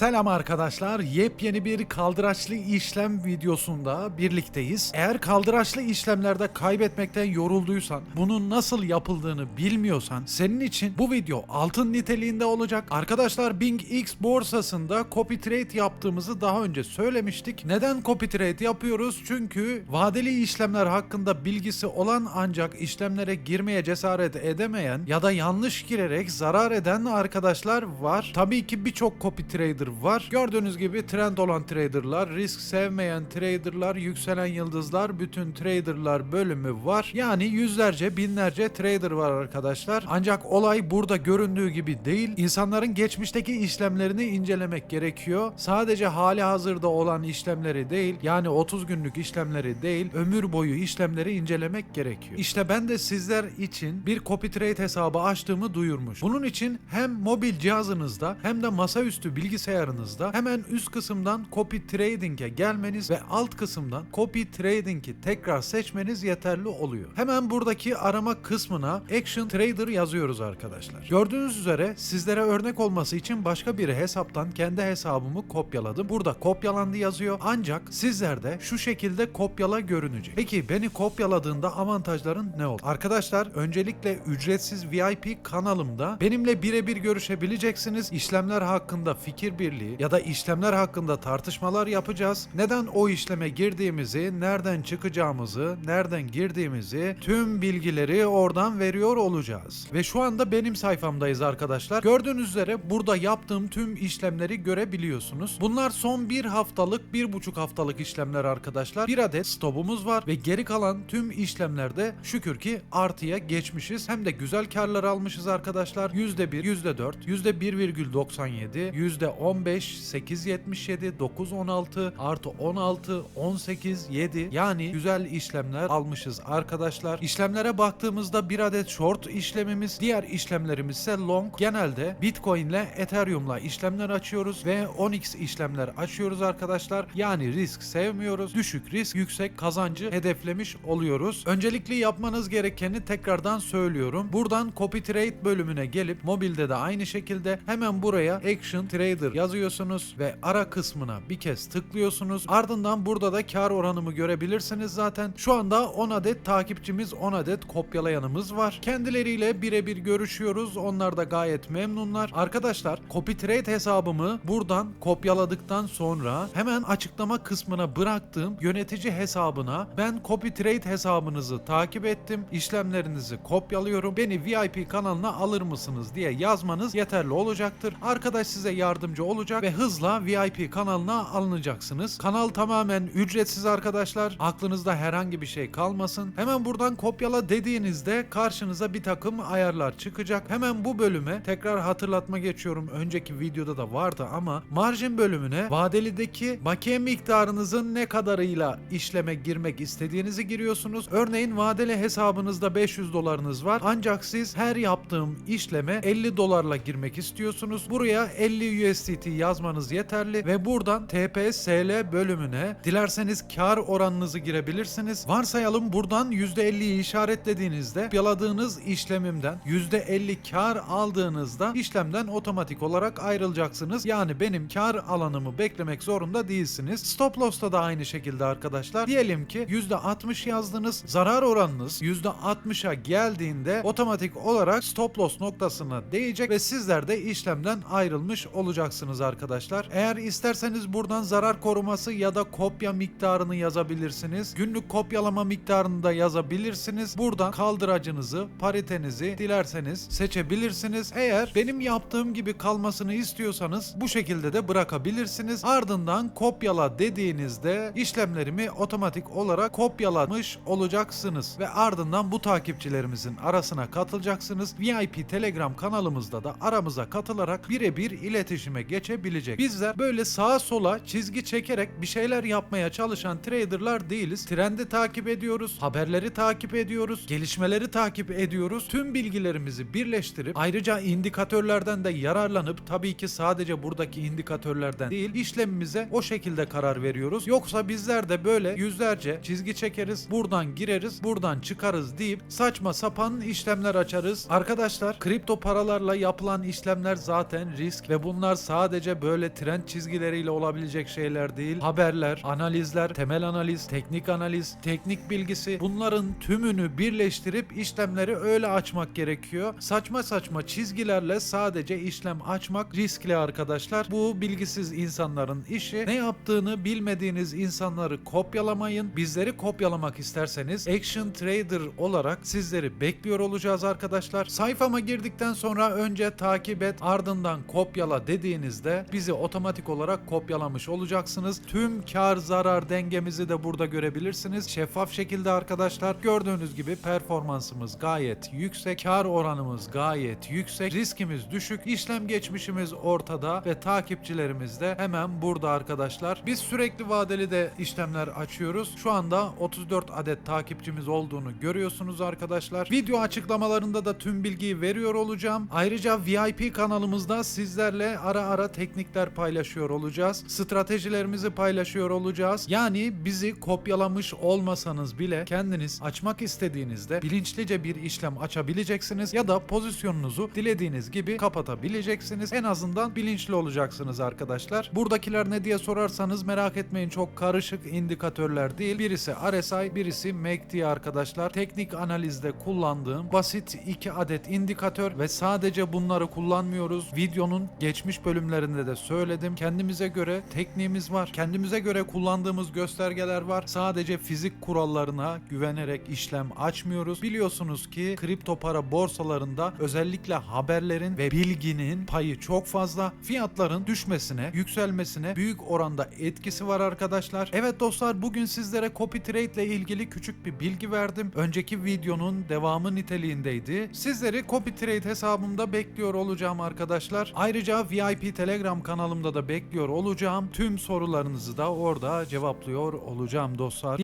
Selam arkadaşlar. Yepyeni bir kaldıraçlı işlem videosunda birlikteyiz. Eğer kaldıraçlı işlemlerde kaybetmekten yorulduysan, bunun nasıl yapıldığını bilmiyorsan senin için bu video altın niteliğinde olacak. Arkadaşlar Bing X borsasında copy trade yaptığımızı daha önce söylemiştik. Neden copy trade yapıyoruz? Çünkü vadeli işlemler hakkında bilgisi olan ancak işlemlere girmeye cesaret edemeyen ya da yanlış girerek zarar eden arkadaşlar var. Tabii ki birçok copy trader var. Gördüğünüz gibi trend olan traderlar, risk sevmeyen traderlar, yükselen yıldızlar, bütün traderlar bölümü var. Yani yüzlerce, binlerce trader var arkadaşlar. Ancak olay burada göründüğü gibi değil. İnsanların geçmişteki işlemlerini incelemek gerekiyor. Sadece hali hazırda olan işlemleri değil, yani 30 günlük işlemleri değil, ömür boyu işlemleri incelemek gerekiyor. İşte ben de sizler için bir copy trade hesabı açtığımı duyurmuş. Bunun için hem mobil cihazınızda hem de masaüstü bilgisayarınızda hemen üst kısımdan copy trading'e gelmeniz ve alt kısımdan copy trading'i tekrar seçmeniz yeterli oluyor. Hemen buradaki arama kısmına Action Trader yazıyoruz arkadaşlar. Gördüğünüz üzere sizlere örnek olması için başka bir hesaptan kendi hesabımı kopyaladım. Burada kopyalandı yazıyor ancak sizlerde şu şekilde kopyala görünecek. Peki beni kopyaladığında avantajların ne oldu? Arkadaşlar öncelikle ücretsiz VIP kanalımda benimle birebir görüşebileceksiniz. İşlemler hakkında fikir birliği ya da işlemler hakkında tartışmalar yapacağız. Neden o işleme girdiğimizi, nereden çıkacağımızı, nereden girdiğimizi tüm bilgileri oradan veriyor olacağız. Ve şu anda benim sayfamdayız arkadaşlar. Gördüğünüz üzere burada yaptığım tüm işlemleri görebiliyorsunuz. Bunlar son bir haftalık, bir buçuk haftalık işlemler arkadaşlar. Bir adet stopumuz var ve geri kalan tüm işlemlerde şükür ki artıya geçmişiz. Hem de güzel karlar almışız arkadaşlar. %1, %4, %1,97, %15, 8,77, 9,16, artı 16, 18, 7 yani güzel işlemler almışız arkadaşlar. İşlemlere baktığımızda bir adet short işlemimiz, diğer işlemlerimiz ise long. Genelde Bitcoin ile Ethereum'la işlemler açıyoruz ve Onyx işlemler açıyoruz arkadaşlar. Yani risk sevmiyoruz. Düşük risk, yüksek kazancı hedeflemiş oluyoruz. Öncelikli yapmanız gerekeni tekrardan söylüyorum. Buradan copy trade bölümüne gelip mobilde de aynı şekilde hemen buraya Action Trader yazıyorsunuz ve ara kısmına bir kez tıklıyorsunuz. Ardından burada da kar oranımı görebilirsiniz zaten. Şu anda 10 adet takipçimiz, 10 adet kopyalayanımız var. Kendileriyle birebir görüşüyoruz. Onlar da gayet memnunlar. Arkadaşlar copy trade hesabımı buradan kopyaladıktan sonra hemen açıklama kısmına bıraktığım yönetici hesabına ben copy trade hesabınızı takip ettim. İşlemlerinizi kopyalıyorum. Beni VIP kanalına alır mısınız diye yazmanız yeterli olacaktır. Arkadaş size yardımcı olacak ve hızla VIP kanalına alınacaksınız. Kanal tamamen ücretsiz arkadaşlar. Aklınızda herhangi bir şey kalmasın. Hemen buradan kopyala dediğinizde karşınıza bir takım ayarlar çıkacak. Hemen bu bölüme tekrar hatırlatma geçiyorum. Önceki videoda da vardı ama marjin bölümüne vadelideki bakiye miktarınızın ne kadarıyla işleme girmek istediğinizi giriyorsunuz. Örneğin vadeli hesabınızda 500 dolarınız var. Ancak siz her yaptığım işleme 50 dolarla girmek istiyorsunuz. Buraya 50 USDT yazmanız yeterli ve buradan TPSL bölümüne dilerseniz kar oranınızı girebilirsiniz. Varsayalım buradan %50'yi işaretlediğinizde yaladığınız işlemimden %50 kar aldığınızda işlemden otomatik olarak ayrılacaksınız. Yani benim kar alanımı beklemek zorunda değilsiniz. Stop loss'ta da aynı şekilde arkadaşlar. Diyelim ki %60 yazdınız. Zarar oranınız %60'a geldiğinde otomatik olarak stop loss noktasına değecek ve sizler de işlemden ayrılmış olacaksınız arkadaşlar. Eğer isterseniz buradan zarar koruması ya da kopya miktarını yazabilirsiniz. Günlük kopyalama miktarını da yazabilirsiniz. Buradan kaldıracınızı, paritenizi dilerseniz seçebilirsiniz. Eğer benim yaptığım gibi kalmasını istiyorsanız bu şekilde de bırakabilirsiniz. Ardından kopyala dediğinizde işlemlerimi otomatik olarak kopyalamış olacaksınız ve ardından bu takipçilerimizin arasına katılacaksınız. VIP Telegram kanalımızda da aramıza katılarak birebir iletişime geçebilecek. Bizler böyle sağa sola çizgi çekerek bir şeyler yapmaya çalışan traderlar değiliz. Trendi takip ediyoruz, haberleri takip ediyoruz, gelişmeleri takip ediyoruz. Tüm bilgilerimizi birleştirip ayrıca indikatörlerden de yararlanıp tabii ki sadece buradaki indikatörlerden değil işlemimize o şekilde karar veriyoruz. Yoksa bizler de böyle yüzlerce çizgi çekeriz, buradan gireriz, buradan çıkarız deyip saçma sapan işlemler açarız. Arkadaşlar kripto paralarla yapılan işlemler zaten risk ve bunlar sadece sadece böyle trend çizgileriyle olabilecek şeyler değil. Haberler, analizler, temel analiz, teknik analiz, teknik bilgisi bunların tümünü birleştirip işlemleri öyle açmak gerekiyor. Saçma saçma çizgilerle sadece işlem açmak riskli arkadaşlar. Bu bilgisiz insanların işi. Ne yaptığını bilmediğiniz insanları kopyalamayın. Bizleri kopyalamak isterseniz Action Trader olarak sizleri bekliyor olacağız arkadaşlar. Sayfama girdikten sonra önce takip et ardından kopyala dediğinizde bizi otomatik olarak kopyalamış olacaksınız. Tüm kar zarar dengemizi de burada görebilirsiniz. Şeffaf şekilde arkadaşlar gördüğünüz gibi performansımız gayet yüksek. Kar oranımız gayet yüksek. Riskimiz düşük. işlem geçmişimiz ortada ve takipçilerimiz de hemen burada arkadaşlar. Biz sürekli vadeli de işlemler açıyoruz. Şu anda 34 adet takipçimiz olduğunu görüyorsunuz arkadaşlar. Video açıklamalarında da tüm bilgiyi veriyor olacağım. Ayrıca VIP kanalımızda sizlerle ara ara teknikler paylaşıyor olacağız. Stratejilerimizi paylaşıyor olacağız. Yani bizi kopyalamış olmasanız bile kendiniz açmak istediğinizde bilinçlice bir işlem açabileceksiniz ya da pozisyonunuzu dilediğiniz gibi kapatabileceksiniz. En azından bilinçli olacaksınız arkadaşlar. Buradakiler ne diye sorarsanız merak etmeyin çok karışık indikatörler değil. Birisi RSI, birisi MACD arkadaşlar. Teknik analizde kullandığım basit iki adet indikatör ve sadece bunları kullanmıyoruz. Videonun geçmiş bölümlerinde de söyledim. Kendimize göre tekniğimiz var. Kendimize göre kullandığımız göstergeler var. Sadece fizik kurallarına güvenerek işlem açmıyoruz. Biliyorsunuz ki kripto para borsalarında özellikle haberlerin ve bilginin payı çok fazla. Fiyatların düşmesine, yükselmesine büyük oranda etkisi var arkadaşlar. Evet dostlar bugün sizlere copy trade ile ilgili küçük bir bilgi verdim. Önceki videonun devamı niteliğindeydi. Sizleri copy trade hesabımda bekliyor olacağım arkadaşlar. Ayrıca VIP Telegram kanalımda da bekliyor olacağım. Tüm sorularınızı da orada cevaplıyor olacağım dostlar.